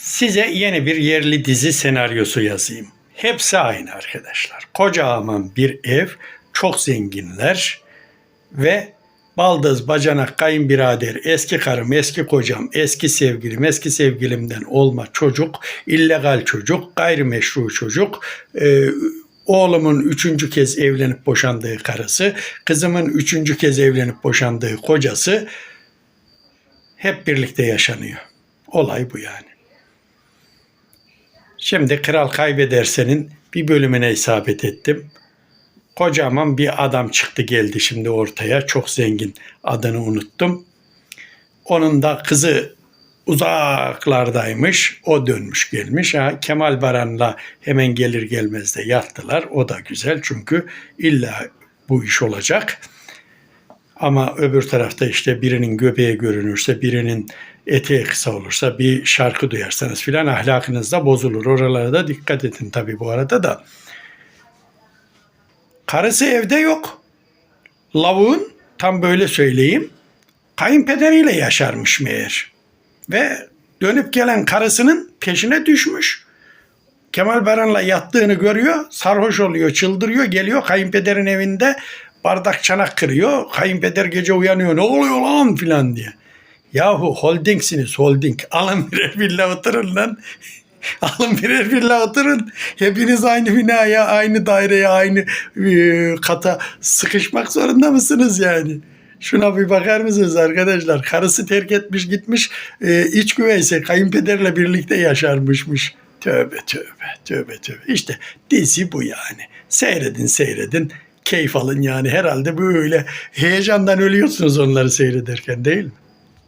Size yeni bir yerli dizi senaryosu yazayım. Hepsi aynı arkadaşlar. Kocaman bir ev, çok zenginler ve baldız, bacanak, kayınbirader, eski karım, eski kocam, eski sevgilim, eski sevgilimden olma çocuk, illegal çocuk, gayrimeşru çocuk, e, oğlumun üçüncü kez evlenip boşandığı karısı, kızımın üçüncü kez evlenip boşandığı kocası hep birlikte yaşanıyor. Olay bu yani. Şimdi Kral Kaybedersen'in bir bölümüne isabet ettim. Kocaman bir adam çıktı geldi şimdi ortaya. Çok zengin. Adını unuttum. Onun da kızı uzaklardaymış. O dönmüş gelmiş. Ha, Kemal Baran'la hemen gelir gelmez de yattılar. O da güzel çünkü illa bu iş olacak. Ama öbür tarafta işte birinin göbeği görünürse, birinin eteği kısa olursa, bir şarkı duyarsanız filan ahlakınız da bozulur. Oralara da dikkat edin tabii bu arada da. Karısı evde yok. Lavuğun tam böyle söyleyeyim. Kayınpederiyle yaşarmış meğer. Ve dönüp gelen karısının peşine düşmüş. Kemal Baran'la yattığını görüyor. Sarhoş oluyor, çıldırıyor. Geliyor kayınpederin evinde bardak çanak kırıyor. Kayınpeder gece uyanıyor. Ne oluyor lan filan diye. Yahu holdingsiniz holding. Alın birer villa oturun lan. Alın birer villa oturun. Hepiniz aynı binaya, aynı daireye, aynı e, kata sıkışmak zorunda mısınız yani? Şuna bir bakar mısınız arkadaşlar? Karısı terk etmiş gitmiş e, iç güveyse kayınpederle birlikte yaşarmışmış. Tövbe tövbe tövbe tövbe. İşte dizi bu yani. Seyredin seyredin. Keyif alın yani herhalde böyle heyecandan ölüyorsunuz onları seyrederken değil mi?